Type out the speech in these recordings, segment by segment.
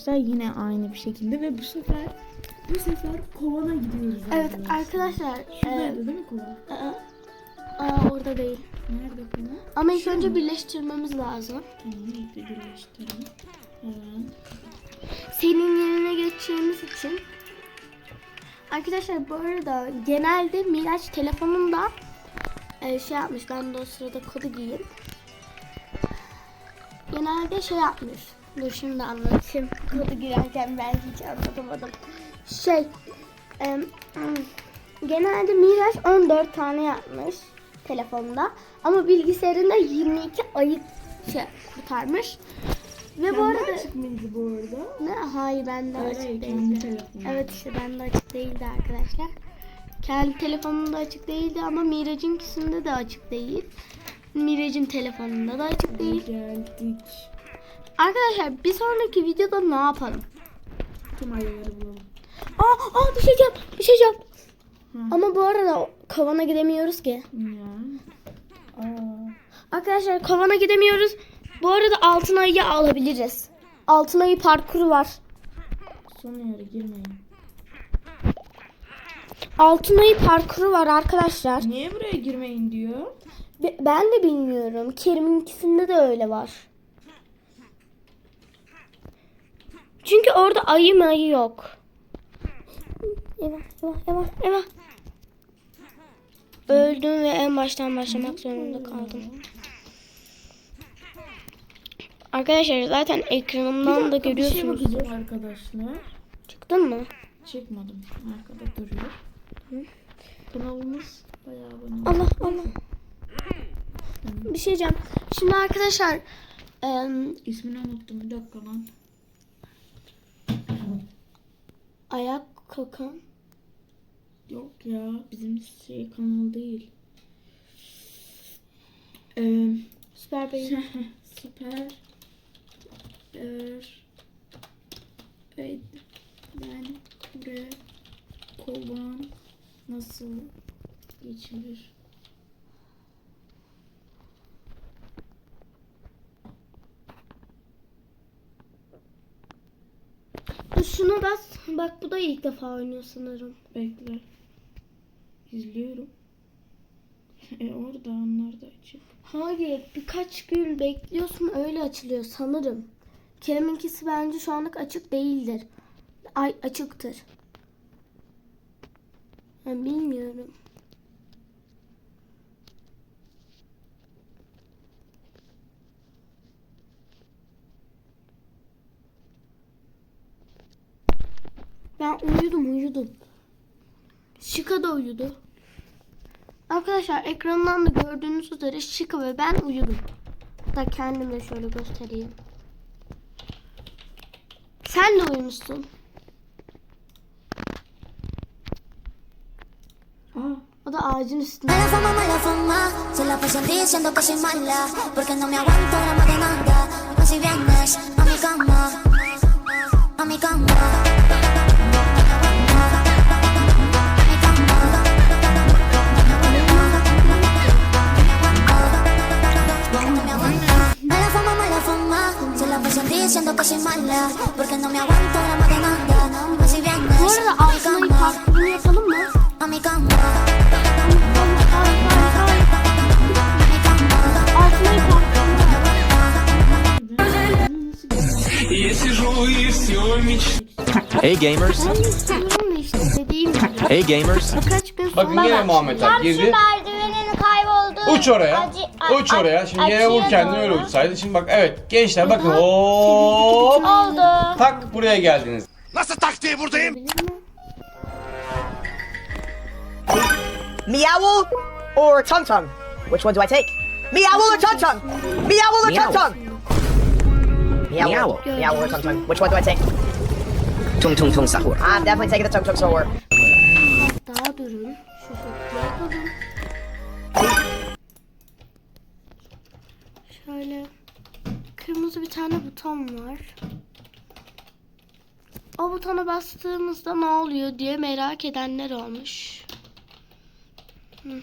arkadaşlar yine aynı bir şekilde ve bu sefer bu sefer kovana gidiyoruz. Evet arkadaşlar. Şuradaydı e, değil mi kovan? aa, aa, orada değil. Nerede kovan? Ama ilk önce birleştirmemiz lazım. Tamam ilk bir birleştirelim. Evet. Senin yerine geçeceğimiz için. Arkadaşlar bu arada genelde Miraç telefonunda e, şey yapmış. Ben de o sırada kodu giyeyim. Genelde şey yapmış. Dur şimdi anlatayım. Kodu girerken ben hiç anlatamadım. Şey e, genelde Miraç 14 tane yapmış telefonda. Ama bilgisayarında 22 ayıp şey kurtarmış. Ve bu arada açık mıydı bu arada? ne? Hayır bende Hayır, açık kendi değildi. Evet işte bende açık değildi arkadaşlar. Kendi telefonumda açık değildi ama Miraç'ınkisinde de açık değil. Miraç'ın telefonunda da açık değil. Geldik. Arkadaşlar bir sonraki videoda ne yapalım? Tüm ayıları bulalım. Aa, aa düşeceğim, düşeceğim. Hı. Ama bu arada kavana gidemiyoruz ki. Ya. Aa. Arkadaşlar kavana gidemiyoruz. Bu arada altın ayı alabiliriz. Altın ayı parkuru var. Son yere girmeyin. Altın ayı parkuru var arkadaşlar. Niye buraya girmeyin diyor? Be- Ben de bilmiyorum. Kerim'inkisinde de öyle var. Çünkü orada ayı mayı yok. Eyvah eyvah eyvah eyvah. Öldüm ve en baştan başlamak zorunda kaldım. Arkadaşlar zaten ekranımdan da Bir şey görüyorsunuz. arkadaşlar. Çıktın mı? Çekmedim. Arkada duruyor. Kanalımız bayağı abone. Allah Allah. Bir şey diyeceğim. Şimdi arkadaşlar em, İsmini unuttum. Bir dakika lan. Ayak kokan Yok ya. Bizim şey kanal değil. Ee, süper bey. süper. Er. Ben buraya kovan nasıl geçilir? Şuna bas. Bak bu da ilk defa oynuyor sanırım. Bekle. İzliyorum. E orada onlar da açık. Hayır birkaç gün bekliyorsun öyle açılıyor sanırım. Kerem'inkisi bence şu anlık açık değildir. Ay açıktır. Ben bilmiyorum. Ben uyudum uyudum. Şika da uyudu. Arkadaşlar ekrandan da gördüğünüz üzere Şika ve ben uyudum. Hatta kendim de şöyle göstereyim. Sen de uyumuşsun. O da ağacın üstünde. se la pasan diciendo que soy mala, porque no me aguanto la más de nada. No si Bu vienes arada a mi altın ayı cama, parkurunu yapalım mı? a mi cama. Altın ayı parkurunu Я сижу и все мечтаю. Hey gamers. Ben istiyorum da işte dediğim gibi. Hey gamers. Birkaç gün Bakın sonra yine Muhammed Ali girdi. merdivenin kaybolduğu Uç oraya. acı- Uç oraya. Şimdi yere acıya vur kendini öyle doğru uçsaydı. Şimdi bak evet gençler bakın hop Oldu. tak buraya geldiniz. Bilir mi? Meowl or Tung Tung? Which one do I take? Meowl or Tung Tung? Meowl or Tung Tung? Meowl. Meowl. Or Tung Tung? Which one do I take? Tung tung tung sahur. I'm definitely taking the Tung Tung Sword. Daha durun. Şu şekilde yapalım. Şöyle kırmızı bir tane buton var. O butona bastığımızda ne oluyor diye merak edenler olmuş. Hı.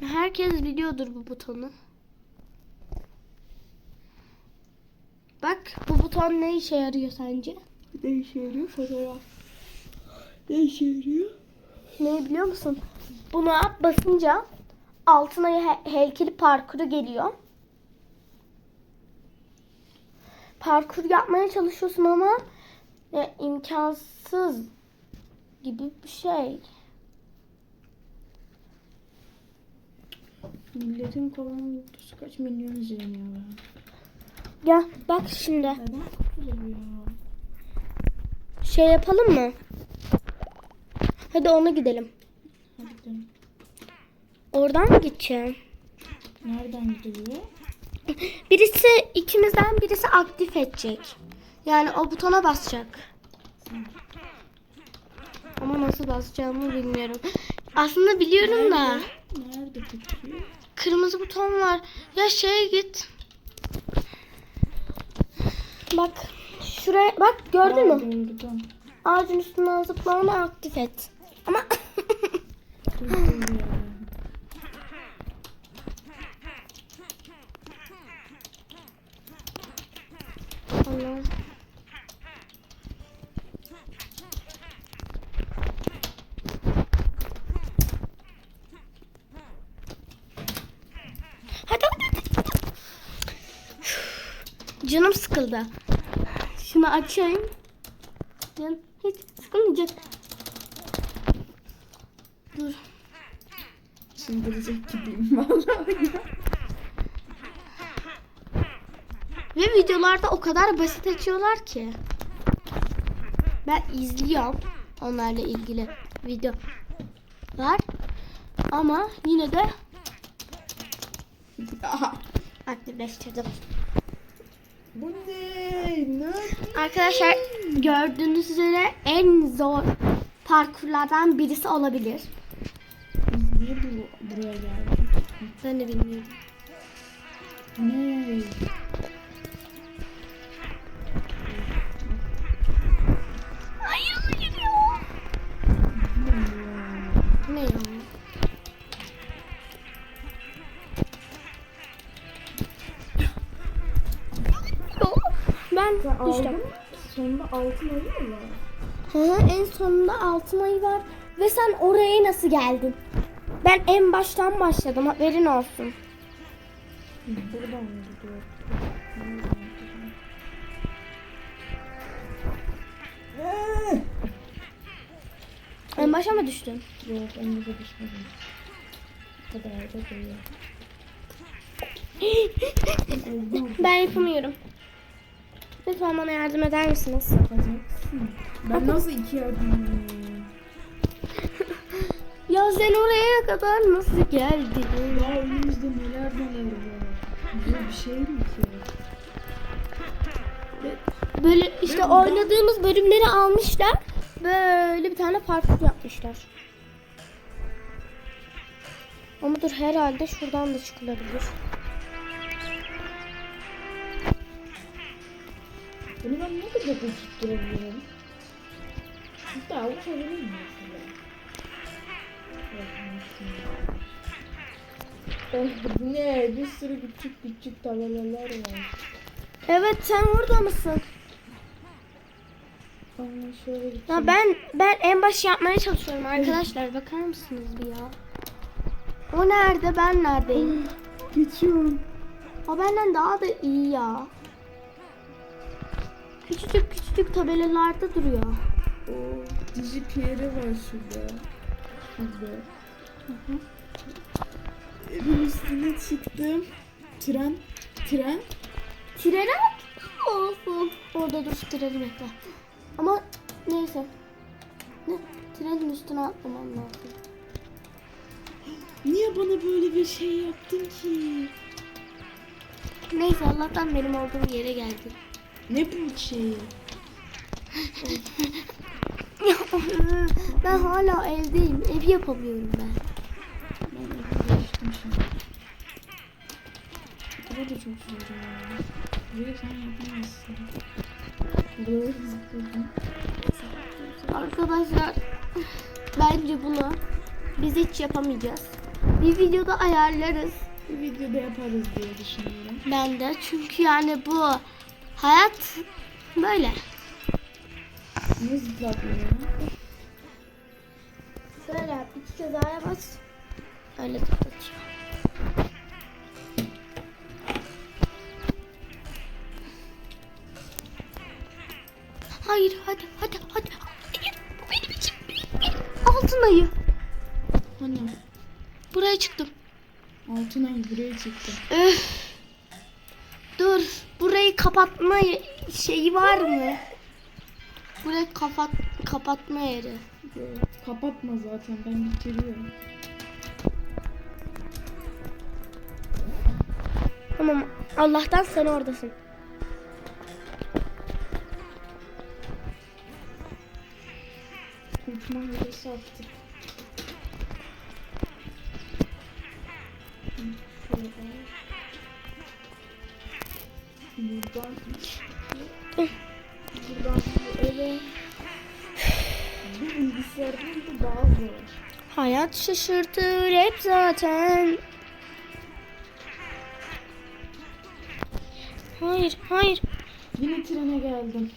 Herkes biliyordur bu butonu. Bak bu buton ne işe yarıyor sence? Ne işe yarıyor? Fotoğraf. Ne işe yarıyor? Ne biliyor musun? Buna basınca altına he- heykeli parkuru geliyor. Parkur yapmaya çalışıyorsun ama e, imkansız gibi bir şey. Milletin kovan videosu kaç milyon izleniyor ya. Gel bak şimdi. Neden ya? Şey yapalım mı? Hadi ona gidelim. Hadi gidelim. Oradan mı gideceğim? Nereden gidiliyor? Birisi ikimizden birisi aktif edecek. Yani o butona basacak. Ama nasıl basacağımı bilmiyorum. Aslında biliyorum da. Nerede peki? Kırmızı buton var. Ya şeye git. Bak. Şuraya bak gördün mü? Ağacın üstünden zıpla onu aktif et. Ama Dur, dur ya. Allah. Hadi hadi hadi. Canım sıkıldı. Şunu açayım. Can hiç sıkılmayacak. Dur. Çıldıracak gibiyim vallahi. Ve videolarda o kadar basit açıyorlar ki. Ben izliyorum onlarla ilgili videolar. Ama yine de Aha. aktifleştirdim. Bu ne? Ne? Arkadaşlar gördüğünüz üzere en zor parkurlardan birisi olabilir. Niye bu, buraya geldik? Ben de bilmiyorum. Ne? Düştüm. Sonunda altın ayı mı? Hı hı, en sonunda altın ayı var. Ve sen oraya nasıl geldin? Ben en baştan başladım haberin olsun. Buradan mı gidiyor? En başa mı düştün? Yok önümüze düşmedim. Bu kadar da değil. Ben yapamıyorum. Lütfen bana yardım eder misiniz? Yapacaksın. Ben nasıl iki yardım edeyim? Ya sen oraya kadar nasıl geldin? Ya önümüzde neler neler var. Bu bir şey mi ki? Böyle işte oynadığımız bölümleri almışlar. Böyle bir tane parkur yapmışlar. Ama dur herhalde şuradan da çıkılabilir. Bunu ben ne kadar tutturabilirim? Hatta uçabilir miyim aslında? Oh, bu ne? Bir sürü küçük küçük tabelalar var. Evet sen orada mısın? Ya ben ben en baş yapmaya çalışıyorum arkadaşlar. Bakar mısınız bir ya? O nerede? Ben neredeyim? geçiyorum. O benden daha da iyi ya. Küçücük küçücük tabelalarda duruyor. O dizi piyeri var şurada. Şurada. Evin üstüne çıktım. Tren. Tren. Trene olsun. Orada dur treni bekle. Ama neyse. Ne? Trenin üstüne atlamam lazım. Niye bana böyle bir şey yaptın ki? Neyse Allah'tan benim olduğum yere geldi. Ne bu şey? ben hala evdeyim. Ev yapamıyorum ben. Ben geçtim şimdi. Bu da çok zor ya. Burayı sen yapamazsın. Zıpladım. Arkadaşlar bence bunu biz hiç yapamayacağız. Bir videoda ayarlarız. Bir videoda yaparız diye düşünüyorum. Ben de çünkü yani bu hayat Böyle. Ne zıplatlıyor ya? Şöyle yap. iki kez A'ya bas. Öyle tutacağım. Hayır hadi hadi hadi. Hayır, bu benim için. Altın ayı. Hani Buraya çıktım. altın ayı buraya çıktı. Öf. Dur. Burayı kapatma şeyi var mı? Burayı kapat kapatma yeri. Kapatma zaten ben bitiriyorum. Tamam. Allah'tan sen oradasın. Kurtma hırası attık. Buradan Buradan bu eve Bu bilgisayardan da daha zor. Hayat şaşırtır hep zaten. Hayır, hayır. Yine trene geldim.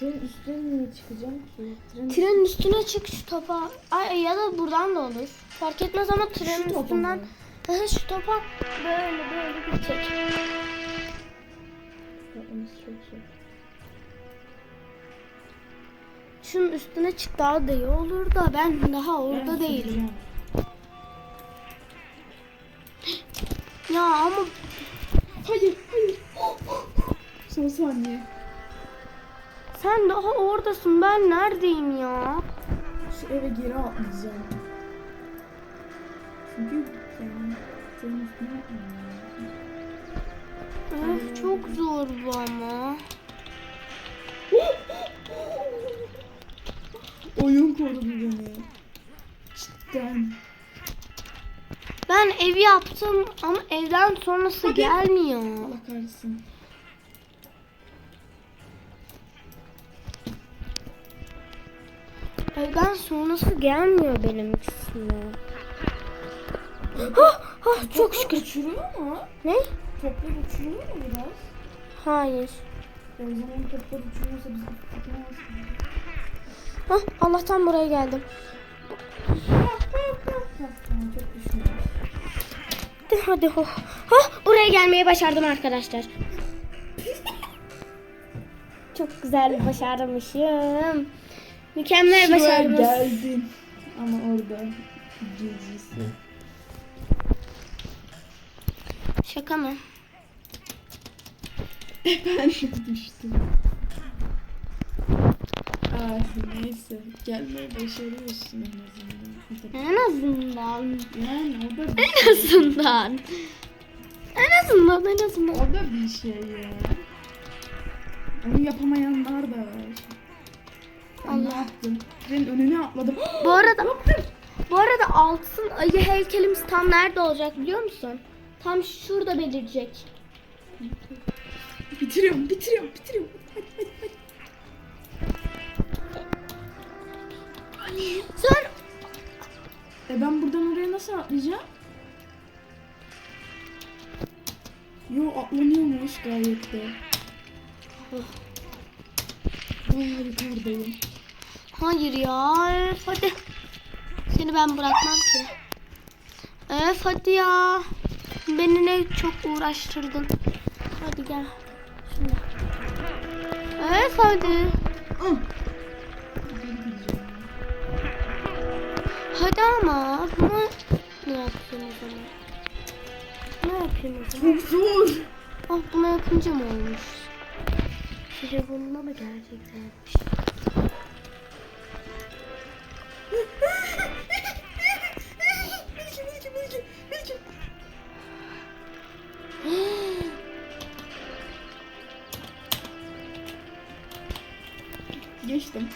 Tren üstüne niye çıkacağım ki? Tren Trenin üstüne çık şu topa. Ay ya da buradan da olur. Fark etmez ama trenin topa üstünden mı? Hı, şu topa böyle böyle gidecek. çok zor. Şunun üstüne çık daha da iyi olur da ben daha orada Ben değilim. Ya ama Hayır, hayır. Son saniye. sen daha oradasın ben neredeyim ya? Şu eve geri atlayacağım. Çünkü Öf, çok zor bu ama. Oyun korudu beni. Cidden. Ben ev yaptım ama evden sonrası gelmiyor. Allah kahretsin. Evden sonrası gelmiyor benim ikisine. Hah, hah, çok şükür. Uçuruyor mu? Ne? Toplar uçuruyor mu biraz? Hayır. O zaman toplar uçuruyorsa biz mıyız? Hah, Allah'tan buraya geldim. Çok. Hadi hadi. Oh. Hah, buraya gelmeyi başardım arkadaşlar. Çok güzel başarmışım. Mükemmel Şuraya başarmış. geldin. Ama orada gecisi. Şaka mı? Ben düştüm. Ah neyse. Gelmeyi başarıyorsun en azından. En azından. Yani o da bir En azından. En azından en azından. O da bir şey ya. Onu yapamayanlar da var. Ben ne yaptım? Trenin önüne atladım. Bu arada bu arada altın ayı heykelimiz tam nerede olacak biliyor musun? Tam şurada belirecek. bitiriyorum, bitiriyorum, bitiriyorum. Hadi, hadi, hadi. Sen E ben buradan oraya nasıl atlayacağım? Yo atlanıyormuş gayet de. Bayağı yukarıdayım. Hayır ya. Öf hadi. Seni ben bırakmam ki. Öf hadi ya. Beni ne çok uğraştırdın. Hadi gel. Şimdi. Öf hadi. Hadi ama. Bunu ne yapayım o zaman? Ne yapayım o zaman? Çok zor. Ah buna yapınca mı olmuş? Telefonuna mı geleceklermiş? Bilgi, Geçtim.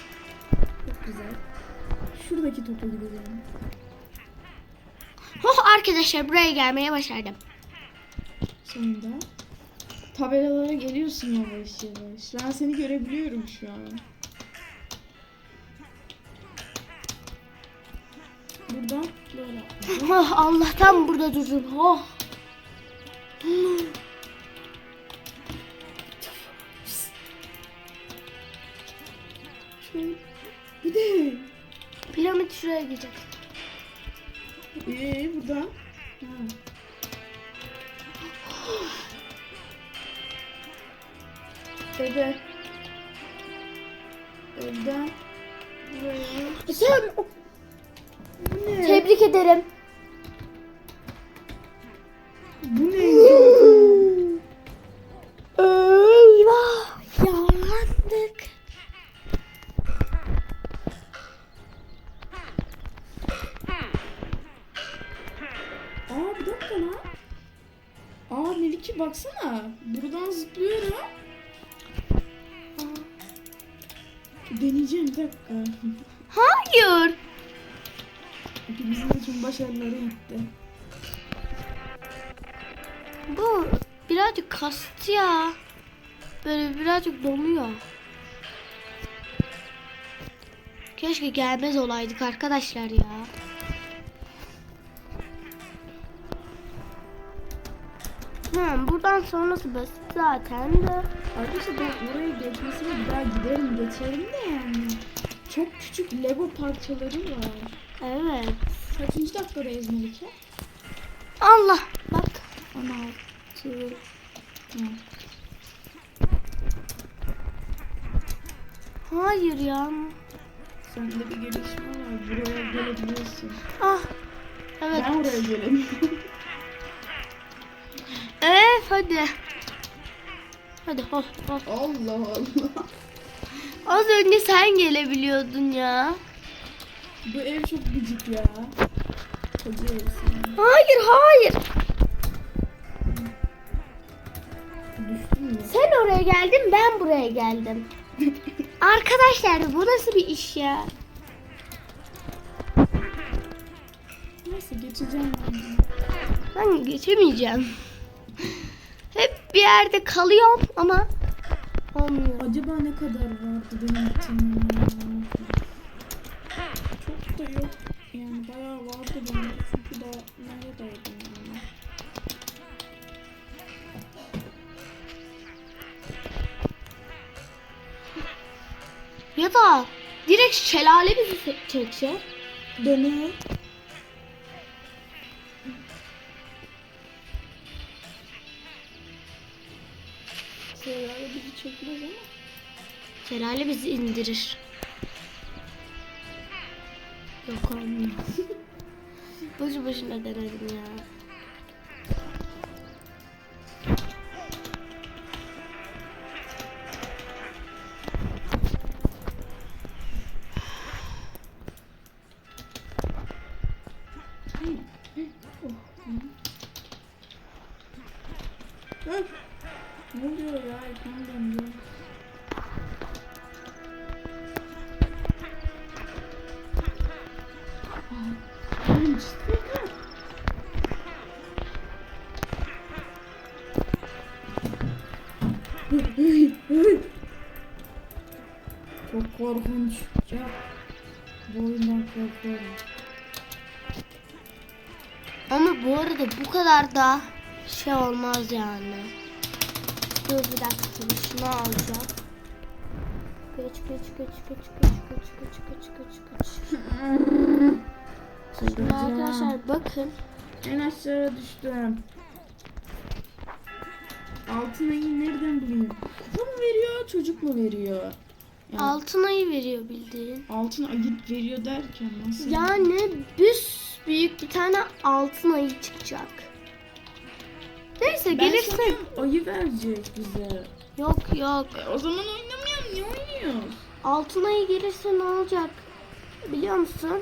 Çok güzel. Şuradaki topa gideceğim. Oh arkadaşlar buraya gelmeye başardım. Sonunda. Tabelalara geliyorsun yavaş yavaş. Ben seni görebiliyorum şu an. Buradan böyle. Oh Allah'tan burada durdum. Oh. Ee burada. Ha. Eve. Evden. Buraya. Sen Bu ne? tebrik ederim. Bu ne? Hayır. İkimizin de tüm başarıları gitti. Bu birazcık kastı ya. Böyle birazcık donuyor. Keşke gelmez olaydık arkadaşlar ya. Hı, buradan sonrası basit zaten de. Arkadaşlar ben oraya geçmesine bir daha giderim geçerim de yani. Çok küçük Lego parçaları var. Evet. Kaçıncı dakikadayız Melike? Allah bak. 16. Hı. Hayır ya. Sende bir gelişme var. Buraya gelebiliyorsun. Ah. Evet. Ben oraya gelemiyorum. Evet hadi. Hadi hop hop. Allah Allah. Az önce sen gelebiliyordun ya. Bu ev çok gıcık ya. Hayır hayır. Sen oraya geldin ben buraya geldim. Arkadaşlar bu nasıl bir iş ya? Neyse geçeceğim ben. Ben geçemeyeceğim. Hep bir yerde kalıyorum ama olmuyor. Acaba ne kadar vardı benim ya? Çok da yok. Yani bayağı vardı benim. Çünkü daha neredeydim yani. Ya da direkt şelale bizi se- çekecek. Dene. Şelale bizi çekmez ama. Şelale bizi indirir. Yok olmuyor. Boşu boşuna denedim ya. Bu oyundan korkuyorum. Ama bu arada bu kadar da şey olmaz yani. Dur bir dakika şunu alacağım. Geç geç geç geç geç geç geç geç geç geç. Şimdi arkadaşlar bakın. En aşağı düştüm. Altın ayı nereden bulayım? Kupa mı veriyor, çocuk mu veriyor? Yani Altın ayı veriyor bildiğin. altın ayı veriyor derken nasıl? Yani büs büyük bir tane altın ayı çıkacak. Neyse ben gelirse ayı verecek bize. yok yok. E, o zaman oynamıyorum, niye oynuyoruz? Altın ayı gelirse ne olacak? Biliyor musun?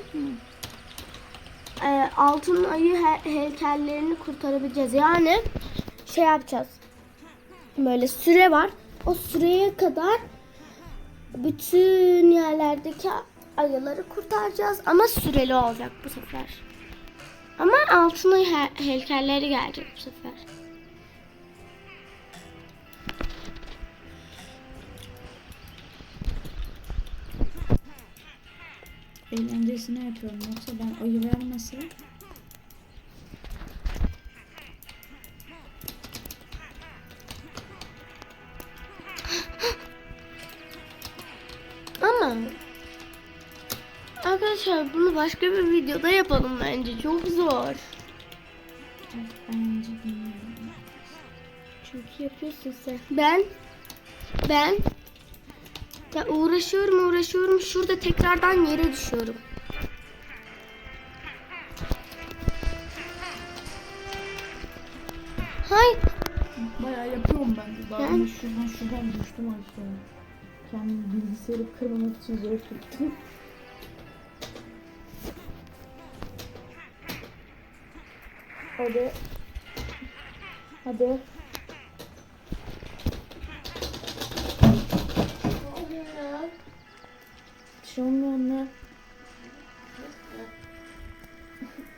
Ee, altın ayı he- heykellerini kurtarabileceğiz. Yani şey yapacağız. Böyle süre var. O süreye kadar bütün yerlerdeki ayıları kurtaracağız. Ama süreli olacak bu sefer. Ama altın ayı he- heykelleri gelecek bu sefer. Eğlencesine yapıyorum yoksa ben ayı vermese Arkadaşlar bunu başka bir videoda yapalım bence. Çok zor. Bence. Çünkü yapıyorsun sen. Ben ben ya uğraşıyorum uğraşıyorum şurada tekrardan yere düşüyorum. Hay Bayağı yapıyorum ben de. Daha ben şuradan şuradan düştüm aşağı. Kendimi bilgisayarı kırmamak için zor tuttum. Hadi. Hadi. Bir şey olmuyor anne.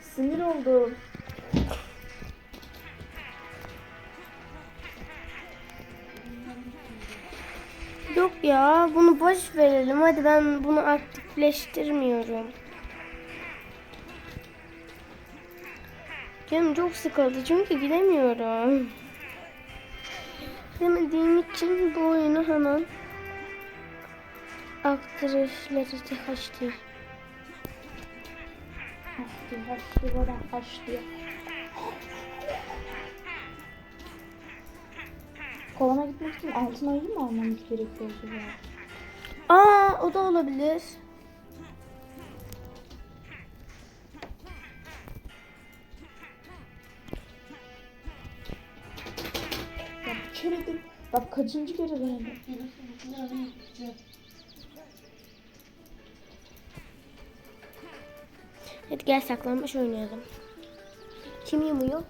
Sinir oldum. yok ya bunu boş verelim. Hadi ben bunu aktifleştirmiyorum. Canım çok sıkıldı çünkü gidemiyorum. Gidemediğim için bu oyunu hemen aktifleştireceğim. Açtı, açtı, bana açtı. Kovana gitmek için altın ayı mı almamız gerekiyor acaba? Aa o da olabilir. Bak kaçıncı kere denedim. Hadi gel saklanmaç oynayalım. Kim yumuyor?